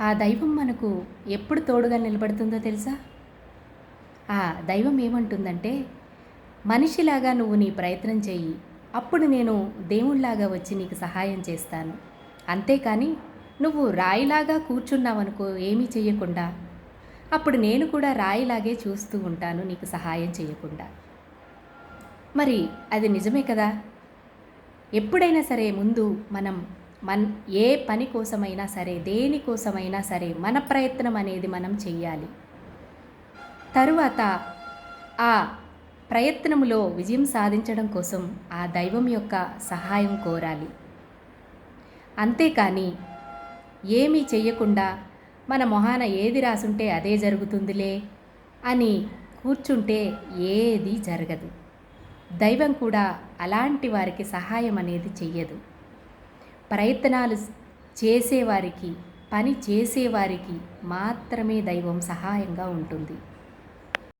ఆ దైవం మనకు ఎప్పుడు తోడుగా నిలబడుతుందో తెలుసా? ఆ దైవం ఏమంటుందంటే మనిషిలాగా నువ్వు నీ ప్రయత్నం చేయి అప్పుడు నేను దేవుళ్ళాగా వచ్చి నీకు సహాయం చేస్తాను. అంతేకాని నువ్వు రాయిలాగా కూర్చున్నావనుకో ఏమీ చెయ్యకుండా అప్పుడు నేను కూడా రాయిలాగే చూస్తూ ఉంటాను నీకు సహాయం చేయకుండా మరి అది నిజమే కదా? ఎప్పుడైనా సరే ముందు మనం మన్ ఏ పని కోసమైనా సరే దేనికోసమైనా సరే మన ప్రయత్నం అనేది మనం చెయ్యాలి. తరువాత ఆ ప్రయత్నములో విజయం సాధించడం కోసం ఆ దైవం యొక్క సహాయం కోరాలి. అంతేకాని ఏమీ చెయ్యకుండా మన మొహాన ఏది రాసుంటే అదే జరుగుతుందిలే అని కూర్చుంటే ఏది జరగదు. దైవం కూడా అలాంటి వారికి సహాయం అనేది చెయ్యదు. ప్రయత్నాలు చేసేవారికి పని చేసేవారికి మాత్రమే దైవం సహాయంగా ఉంటుంది.